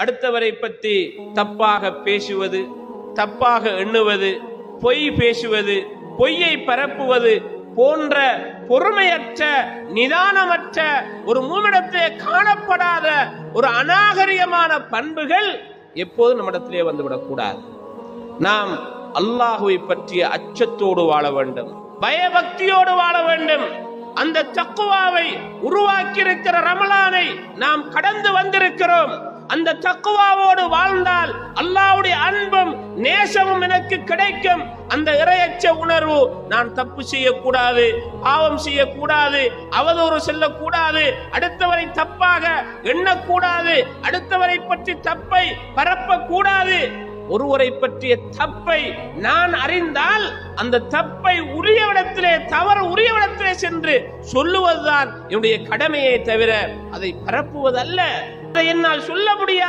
அடுத்தவரை பற்றி தப்பாக பேசுவது தப்பாக எண்ணுவது பொய் பேசுவது பொய்யை பரப்புவது போன்ற பொறுமையற்ற நிதானமற்ற ஒரு மூமிடத்திலே காணப்படாத ஒரு அநாகரிகமான பண்புகள் எப்போதும் நம்மிடத்திலே வந்துவிடக்கூடாது நாம் அல்லாஹுவை பற்றிய அச்சத்தோடு வாழ வேண்டும் பயபக்தியோடு வாழ வேண்டும். அந்த தக்குவாவை உருவாக்கியிருக்கிற ரமலானை நாம் கடந்து வந்திருக்கிறோம். அந்த தக்குவாவோடு வாழ்ந்தால் அல்லாவுடைய அன்பும் நேசமும் எனக்கு கிடைக்கும். அந்த இரையச்ச உணர்வு நான் தப்பு செய்யக்கூடாது பாவம் செய்யக்கூடாது அவதூறு செல்லக்கூடாது அடுத்தவரை தப்பாக எண்ணக்கூடாது அடுத்தவரை பற்றி தப்பை பரப்பக்கூடாது. ஒருவரை பற்றிய தப்பை நான் அறிந்தால் அந்த தப்பை உரிய இடத்திலே தவறு உரிய இடத்திலே சென்று சொல்லுவதுதான் என்னுடைய கடமையை தவிர அதை பரப்புவதல்ல. அதை என்னால் சொல்ல முடியாது.